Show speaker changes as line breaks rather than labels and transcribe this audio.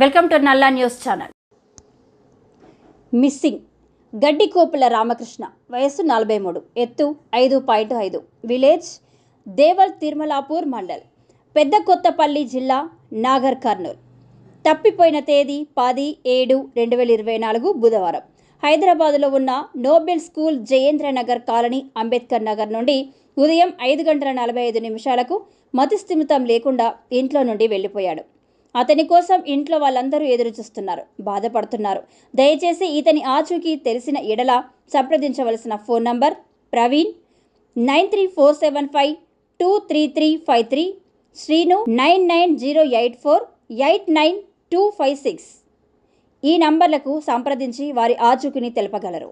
Welcome to Nalla news channel. Missing. Gaddikopula Ramakrishna వయస్సు నలభై మూడు. ఎత్తు ఐదు పాయింట్ ఐదు. విలేజ్ దేవల్ తిరుమలాపూర్ మండల్. పెద్ద కొత్తపల్లి జిల్లా నాగర్ కర్నూల్. తప్పిపోయిన తేదీ పది ఏడు రెండు వేల ఇరవై నాలుగు బుధవారం. హైదరాబాదులో ఉన్న Nobel school Jayendra Nagar colony Ambedkar Nagar నుండి ఉదయం ఐదు గంటల నలభై ఐదు నిమిషాలకు మతిస్థిమితం లేకుండా ఇంట్లో నుండి వెళ్ళిపోయాడు. అతని కోసం ఇంట్లో వాళ్ళందరూ ఎదురుచూస్తున్నారు బాధపడుతున్నారు. దయచేసి ఇతని ఆచూకీ తెలిసిన ఎడల సంప్రదించవలసిన phone number Praveen nine three four seven five two three three five three Srinu nine nine zero eight four eight nine two five six ఈ నంబర్లకు సంప్రదించి వారి ఆచూకీని తెలపగలరు.